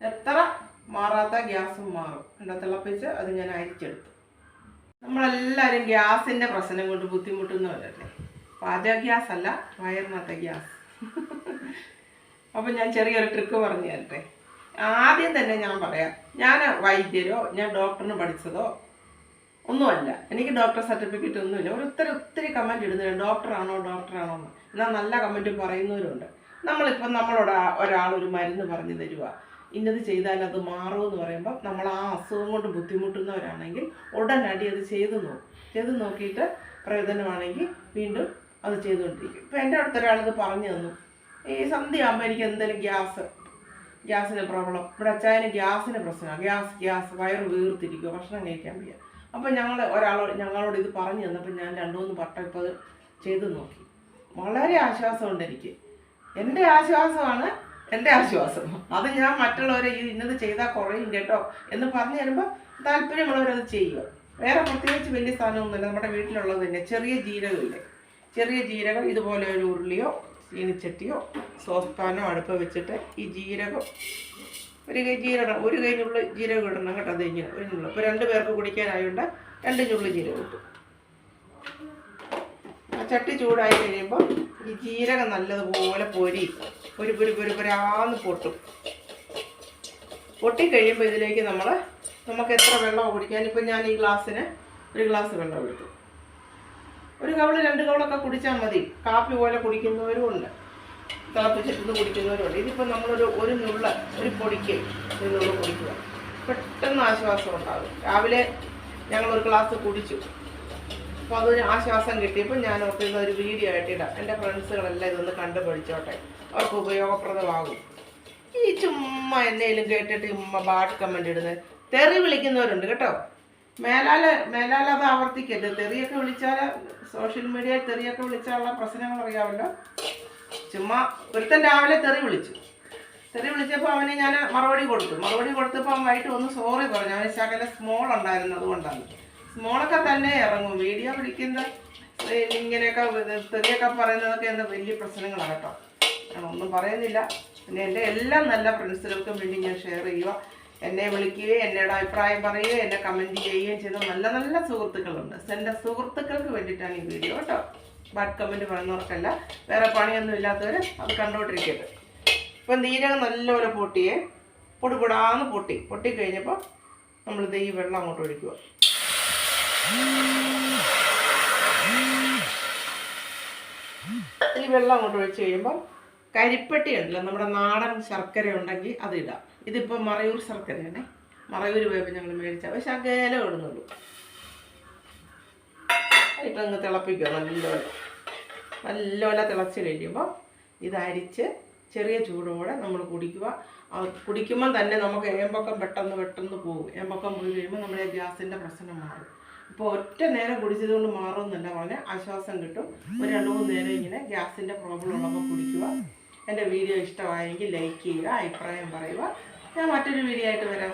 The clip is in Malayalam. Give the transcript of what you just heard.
എത്ര മാറാത്ത ഗ്യാസും മാറും. കണ്ടോ? തിളപ്പിച്ച് അത് ഞാൻ അരിച്ചെടുത്തു. നമ്മളെല്ലാവരും ഗ്യാസിന്റെ പ്രശ്നം കൊണ്ട് ബുദ്ധിമുട്ടുന്നവരല്ലേ പാചക ഗ്യാസ് അല്ല വയറിനകത്തെ ഗ്യാസ്. അപ്പം ഞാൻ ചെറിയൊരു ട്രിക്ക് പറഞ്ഞു തരട്ടെ. ആദ്യം തന്നെ ഞാൻ പറയാം ഞാൻ വൈദ്യരോ ഞാൻ ഡോക്ടറിന് പഠിച്ചതോ ഒന്നുമല്ല. എനിക്ക് ഡോക്ടർ സർട്ടിഫിക്കറ്റ് ഒന്നുമില്ല. ഒത്തിരി ഒത്തിരി കമന്റ് ഇടുന്നില്ല ഡോക്ടറാണോ ഡോക്ടറാണോ എന്ന്. എന്നാൽ നല്ല കമന്റ് പറയുന്നവരുണ്ട്. നമ്മളിപ്പം നമ്മളോട് ഒരാൾ ഒരു മരുന്ന് പറഞ്ഞു തരുക ഇന്നത് ചെയ്താൽ അത് മാറുമെന്ന് പറയുമ്പോൾ നമ്മൾ ആ അസുഖം കൊണ്ട് ബുദ്ധിമുട്ടുന്നവരാണെങ്കിൽ ഉടനടി അത് ചെയ്ത് നോക്കും ചെയ്ത് നോക്കിയിട്ട് പ്രയോജനമാണെങ്കിൽ വീണ്ടും അത് ചെയ്തുകൊണ്ടിരിക്കും. ഇപ്പം എന്റെ അടുത്ത് ഒരാളത് പറഞ്ഞു തന്നു. ഈ സന്ധ്യ ആകുമ്പോൾ എനിക്ക് എന്തെങ്കിലും ഗ്യാസ് ഗ്യാസിന് പ്രോബ്ലം. ഇവിടെ അച്ചായന് ഗ്യാസിന് പ്രശ്നമാണ്. ഗ്യാസ് ഗ്യാസ് വയറ് വീർത്തിരിക്കുക ഭക്ഷണം കഴിക്കാൻ വയ്യ. അപ്പോൾ ഞങ്ങൾ ഒരാളോട് ഞങ്ങളോട് ഇത് പറഞ്ഞു തന്നപ്പോൾ ഞാൻ രണ്ടു മൂന്ന് വട്ടം ഇപ്പോൾ അത് ചെയ്ത് നോക്കി. വളരെ ആശ്വാസമുണ്ട് എനിക്ക്. എന്റെ ആശ്വാസമാണ് എന്റെ ആശ്വാസം. അത് ഞാൻ മറ്റുള്ളവരെ ഇത് ഇന്നത് ചെയ്താൽ കുറയും കേട്ടോ എന്ന് പറഞ്ഞു തരുമ്പോൾ താല്പര്യമുള്ളവരത് ചെയ്യുക. വേറെ പ്രത്യേകിച്ച് വലിയ സാധനമൊന്നുമില്ല. നമ്മുടെ വീട്ടിലുള്ളത് തന്നെ ചെറിയ ജീരകമില്ലേ ചെറിയ ജീരകം ഇതുപോലെ ഒരു ഉരുളിയോ ചീനിച്ചട്ടിയോ സോസ് പാനോ അടുപ്പ് വെച്ചിട്ട് ഈ ജീരകം ഒരു കൈ ജീരകം ഒരു കൈ ഞുള്ളി ജീരകം ഇടണം കേട്ടോ അത് ഇങ്ങനെ ഒരു ഞുള്ളു. ഇപ്പോൾ രണ്ട് പേർക്ക് കുടിക്കാനായതുകൊണ്ട് രണ്ട് ചുള്ളി ജീരകം ആ ചട്ടി ചൂടായി കഴിയുമ്പോൾ ഈ ജീരകം നല്ലതുപോലെ ഒരു പുരു പുരു പുരാന്ന് പൊട്ടും. പൊട്ടിക്കഴിയുമ്പോൾ ഇതിലേക്ക് നമ്മൾ നമുക്ക് എത്ര വെള്ളം കുടിക്കാൻ? ഇപ്പം ഞാൻ ഈ ഗ്ലാസ്സിന് ഒരു ഗ്ലാസ് വെള്ളം എടുത്തു. ഒരു കവൾ രണ്ട് കവളൊക്കെ കുടിച്ചാൽ മതി. കാപ്പി പോലെ കുടിക്കുന്നവരും ഉണ്ട്. തിളപ്പിച്ചിട്ട് കുടിക്കുന്നവരും ഉണ്ട്. ഇതിപ്പോൾ നമ്മളൊരു ഒരു നുള്ള ഒരു പൊടിക്ക് ഒരു നുള്ള കുടിക്കുക. പെട്ടെന്ന് ആശ്വാസം ഉണ്ടാകും. രാവിലെ ഞങ്ങളൊരു ഗ്ലാസ് കുടിച്ചു. അപ്പോൾ അതൊരു ആശ്വാസം കിട്ടിയപ്പോൾ ഞാൻ ഓർത്തിരുന്ന ഒരു വീഡിയോ ആയിട്ട് ഇടാം. എന്റെ ഫ്രണ്ട്സുകളെല്ലാം ഇതൊന്ന് കണ്ടു പഠിച്ചോട്ടെ. അവർക്ക് ഉപയോഗപ്രദമാകും. ഈ ചുമ്മാ എന്നേലും കേട്ടിട്ട് ഉമ്മ ബാഡ് കമന്റ് ഇടുന്നത്. തെറി വിളിക്കുന്നവരുണ്ട് കേട്ടോ. മേലാല മേലാല അത് ആവർത്തിക്കരുത്. തെറിയൊക്കെ വിളിച്ചാൽ സോഷ്യൽ മീഡിയ തെറിയൊക്കെ വിളിച്ചാലുള്ള പ്രശ്നങ്ങൾ അറിയാമല്ലോ. ചുമ്മാ ഒരുത്തൻ രാവിലെ തെറി വിളിച്ചു. തെറി വിളിച്ചപ്പോൾ അവന് ഞാൻ മറുപടി കൊടുത്തു. മറുപടി കൊടുത്തപ്പോൾ അവൻ വൈകിട്ട് ഒന്ന് സോറി പറഞ്ഞു. അവന് ശകല സ്മോൾ ഉണ്ടായിരുന്നു അതുകൊണ്ടാണ്. സ്മോളൊക്കെ തന്നെ ഇറങ്ങും. വീഡിയോ പിടിക്കുന്ന ഇങ്ങനെയൊക്കെ തെറിയൊക്കെ പറയുന്നതൊക്കെ എന്താ വലിയ പ്രശ്നങ്ങളാണ് കേട്ടോ. ഞാൻ ഒന്നും പറയുന്നില്ല. പിന്നെ എന്റെ എല്ലാ നല്ല ഫ്രണ്ട്സുകൾക്കും വേണ്ടി ഞാൻ ഷെയർ ചെയ്യുക എന്നെ വിളിക്കുകയും എന്നോട് അഭിപ്രായം പറയുകയും എന്നെ കമന്റ് ചെയ്യുകയും ചെയ്ത നല്ല നല്ല സുഹൃത്തുക്കളുണ്ട്. എന്റെ സുഹൃത്തുക്കൾക്ക് വേണ്ടിയിട്ടാണ് ഈ വീഡിയോ കേട്ടോ. ബാഡ് കമന്റ് പറയുന്നവർക്കല്ല. വേറെ പണിയൊന്നും ഇല്ലാത്തവർ അത് കണ്ടുകൊണ്ടിരിക്കരുത് ഇപ്പം നീരകം നല്ലപോലെ പൊട്ടിയേ. പൊടിപൊടാന്ന് പൊട്ടി. പൊട്ടി കഴിഞ്ഞപ്പോൾ നമ്മളിത് ഈ വെള്ളം അങ്ങോട്ട് ഒഴിക്കുക. ഈ വെള്ളം അങ്ങോട്ട് ഒഴിച്ച് കഴിയുമ്പോൾ കരിപ്പെട്ടി ഉണ്ടല്ലോ നമ്മുടെ നാടൻ ശർക്കര ഉണ്ടെങ്കിൽ അത് ഇടാം. ഇതിപ്പോൾ മറയൂർ ശർക്കരയാണേ. മറയൂർ പോയപ്പോൾ ഞങ്ങൾ മേടിച്ച. പക്ഷെ ശകല ഇടുന്നുള്ളൂ. ഇപ്പം അങ്ങ് തിളപ്പിക്കുക. നല്ലപോലെ. നല്ലപോലെ തിളച്ച് കഴിയുമ്പോൾ ഇത് അരിച്ച് ചെറിയ ചൂടോടെ നമ്മൾ കുടിക്കുക. കുടിക്കുമ്പോൾ കുടിക്കുമ്പം തന്നെ നമുക്ക് ഏമ്പക്കം പെട്ടെന്ന് പെട്ടെന്ന് പോകും ഏമ്പക്കം പോയി കഴിയുമ്പോൾ നമ്മുടെ ഗ്യാസിന്റെ പ്രശ്നം മാറും. ഇപ്പോൾ ഒറ്റ നേരം കുടിച്ചത് കൊണ്ട് മാറുമെന്നല്ല പറഞ്ഞാൽ ആശ്വാസം കിട്ടും. ഒരു രണ്ട് മൂന്ന് നേരം ഇങ്ങനെ ഗ്യാസിന്റെ പ്രോബ്ലം ഉള്ളപ്പോൾ കുടിക്കുക. എന്റെ വീഡിയോ ഇഷ്ടമായെങ്കിൽ ലൈക്ക് ചെയ്യുക അഭിപ്രായം പറയുക. ഞാൻ മറ്റൊരു വീഡിയോ ആയിട്ട് വരാം.